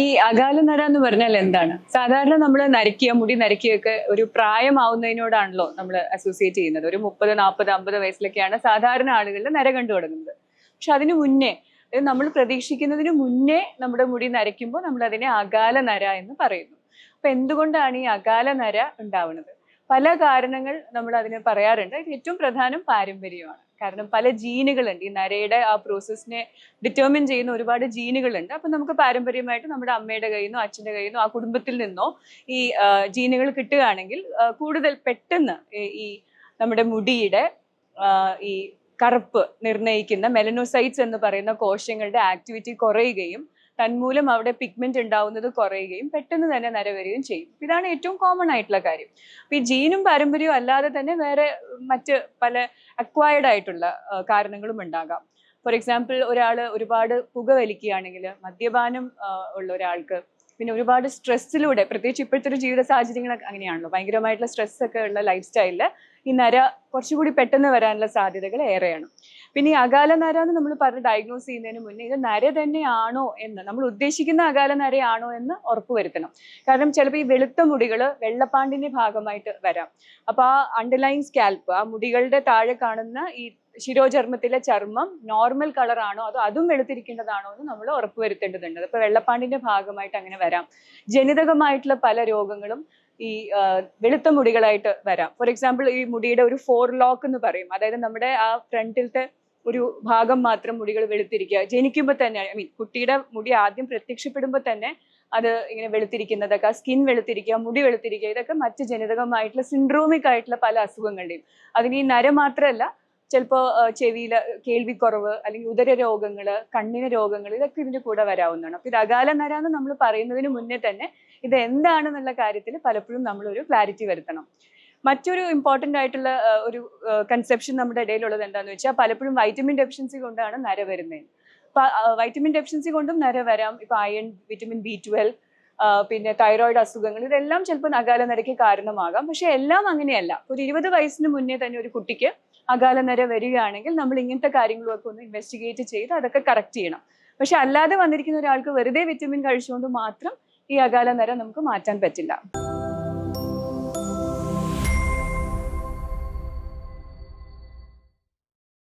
ഈ അകാല നര എന്ന് പറഞ്ഞാൽ എന്താണ്? സാധാരണ നമ്മൾ നരക്കിയ മുടി നരക്കിയൊക്കെ ഒരു പ്രായമാവുന്നതിനോടാണല്ലോ നമ്മൾ അസോസിയേറ്റ് ചെയ്യുന്നത്. ഒരു മുപ്പത് നാൽപ്പത് അമ്പത് വയസ്സിലൊക്കെയാണ് സാധാരണ ആളുകളിൽ നര കണ്ടു തുടങ്ങുന്നത്. പക്ഷെ അതിനു മുന്നേ നമ്മൾ പ്രതീക്ഷിക്കുന്നതിന് മുന്നേ നമ്മുടെ മുടി നരയ്ക്കുമ്പോൾ നമ്മൾ അതിനെ അകാല നര എന്ന് പറയുന്നു. അപ്പൊ എന്തുകൊണ്ടാണ് ഈ അകാല നര ഉണ്ടാവുന്നത്? പല കാരണങ്ങൾ നമ്മൾ അതിന് പറയാറുണ്ട്. ഏറ്റവും പ്രധാനം പാരമ്പര്യമാണ്. കാരണം പല ജീനുകളുണ്ട്. ഈ നരയുടെ ആ പ്രോസസ്സിനെ ഡിറ്റർമിൻ ചെയ്യുന്ന ഒരുപാട് ജീനുകളുണ്ട്. അപ്പൊ നമുക്ക് പാരമ്പര്യമായിട്ട് നമ്മുടെ അമ്മയുടെ കയ്യിൽ നിന്നോ അച്ഛന്റെ കയ്യിൽ നിന്നോ ആ കുടുംബത്തിൽ നിന്നോ ഈ ജീനുകൾ കിട്ടുകയാണെങ്കിൽ കൂടുതൽ പെട്ടെന്ന് ഈ- നമ്മുടെ മുടിയുടെ ഈ കറുപ്പ് നിർണയിക്കുന്ന മെലനോസൈറ്റ്സ് എന്ന് പറയുന്ന കോശങ്ങളുടെ ആക്ടിവിറ്റി കുറയുകയും തന്മൂലം അവിടെ പിഗ്മെന്റ് ഉണ്ടാവുന്നത് കുറയുകയും പെട്ടെന്ന് തന്നെ നര വരികയും ചെയ്യും. ഇതാണ് ഏറ്റവും കോമൺ ആയിട്ടുള്ള കാര്യം. അപ്പൊ ഈ ജീനും പാരമ്പര്യവും അല്ലാതെ തന്നെ വേറെ മറ്റ് പല അക്വയർഡ് ആയിട്ടുള്ള കാരണങ്ങളും ഉണ്ടാകാം. ഫോർ എക്സാമ്പിൾ ഒരാൾ ഒരുപാട് പുക വലിക്കുകയാണെങ്കിൽ മദ്യപാനം ഉള്ള ഒരാൾക്ക് പിന്നെ ഒരുപാട് സ്ട്രെസ്സിലൂടെ പ്രത്യേകിച്ച് ഇപ്പോഴത്തെ ഒരു ജീവിത സാഹചര്യങ്ങളൊക്കെ അങ്ങനെയാണല്ലോ. ഭയങ്കരമായിട്ടുള്ള സ്ട്രെസ് ഒക്കെ ഉള്ള ലൈഫ് സ്റ്റൈലിൽ ഈ നര കുറച്ചുകൂടി പെട്ടെന്ന് വരാനുള്ള സാധ്യതകൾ ഏറെയാണ്. പിന്നെ ഈ അകാല നര എന്ന് നമ്മൾ പറഞ്ഞ് ഡയഗ്നോസ് ചെയ്യുന്നതിന് മുന്നേ ഇത് നര തന്നെയാണോ എന്ന് നമ്മൾ ഉദ്ദേശിക്കുന്ന അകാല നരയാണോ എന്ന് ഉറപ്പുവരുത്തണം കാരണം ചിലപ്പോൾ ഈ വെളുത്ത മുടികൾ വെള്ളപ്പാണ്ടിന്റെ ഭാഗമായിട്ട് വരാം. അപ്പൊ ആ അണ്ടർലൈൻ സ്കാൽപ്പ് ആ മുടികളുടെ താഴെ കാണുന്ന ഈ ശിരോചർമ്മത്തിലെ ചർമ്മം നോർമൽ കളറാണോ അതോ അതും വെളുത്തിരിക്കേണ്ടതാണോ എന്ന് നമ്മൾ ഉറപ്പുവരുത്തേണ്ടതുണ്ട്. അപ്പൊ വെള്ളപ്പാണ്ടിന്റെ ഭാഗമായിട്ട് അങ്ങനെ വരാം. ജനിതകമായിട്ടുള്ള പല രോഗങ്ങളും ഈ വെളുത്ത മുടികളായിട്ട് വരാം. ഫോർ എക്സാമ്പിൾ ഈ മുടിയുടെ ഒരു ഫോർ ലോക്ക് എന്ന് പറയും. അതായത് നമ്മുടെ ആ ഫ്രണ്ടിലത്തെ ഒരു ഭാഗം മാത്രം മുടികൾ വെളുത്തിരിക്കുക. ജനിക്കുമ്പോൾ തന്നെ ഐ മീൻ കുട്ടിയുടെ മുടി ആദ്യം പ്രത്യക്ഷപ്പെടുമ്പോൾ തന്നെ അത് ഇങ്ങനെ വെളുത്തിരിക്കുന്നതൊക്കെ സ്കിൻ വെളുത്തിരിക്കുക മുടി വെളുത്തിരിക്കുക ഇതൊക്കെ മറ്റ് ജനിതകമായിട്ടുള്ള സിൻഡ്രോമിക് ആയിട്ടുള്ള പല അസുഖങ്ങളുടെയും. അതിന് ഈ നര മാത്രമല്ല ചിലപ്പോൾ ചെവിയിൽ കേൾവിക്കുറവ് അല്ലെങ്കിൽ ഉദര രോഗങ്ങൾ കണ്ണിന് രോഗങ്ങൾ ഇതൊക്കെ ഇതിന്റെ കൂടെ വരാവുന്നതാണ്. അപ്പൊ ഇത് അകാല നര എന്ന് നമ്മൾ പറയുന്നതിന് മുന്നേ തന്നെ ഇത് എന്താണെന്നുള്ള കാര്യത്തിൽ പലപ്പോഴും നമ്മൾ ഒരു ക്ലാരിറ്റി വരുത്തണം. മറ്റൊരു ഇമ്പോർട്ടന്റ് ആയിട്ടുള്ള ഒരു കൺസെപ്ഷൻ നമ്മുടെ ഇടയിലുള്ളത് എന്താണെന്ന് വെച്ചാൽ പലപ്പോഴും വൈറ്റമിൻ ഡെഫിഷ്യൻസി കൊണ്ടാണ് നര വരുന്നത് വൈറ്റമിൻ ഡെഫിഷ്യൻസി കൊണ്ടും നര വരാം. ഇപ്പൊ അയൺ വിറ്റമിൻ ബി ട്വൽവ് പിന്നെ തൈറോയിഡ് അസുഖങ്ങൾ ഇതെല്ലാം ചിലപ്പോൾ അകാല നരയ്ക്ക് കാരണമാകാം. പക്ഷെ എല്ലാം അങ്ങനെയല്ല. ഒരു ഇരുപത് വയസ്സിന് മുന്നേ തന്നെ ഒരു കുട്ടിക്ക് അകാല നര വരികയാണെങ്കിൽ നമ്മൾ ഇങ്ങനത്തെ കാര്യങ്ങളൊക്കെ ഒന്ന് ഇൻവെസ്റ്റിഗേറ്റ് ചെയ്ത് അതൊക്കെ കറക്റ്റ് ചെയ്യണം. പക്ഷെ അല്ലാതെ വന്നിരിക്കുന്ന ഒരാൾക്ക് വെറുതെ വിറ്റമിൻ കഴിച്ചുകൊണ്ട് മാത്രം ഈ അകാല നര നമുക്ക് മാറ്റാൻ പറ്റില്ല.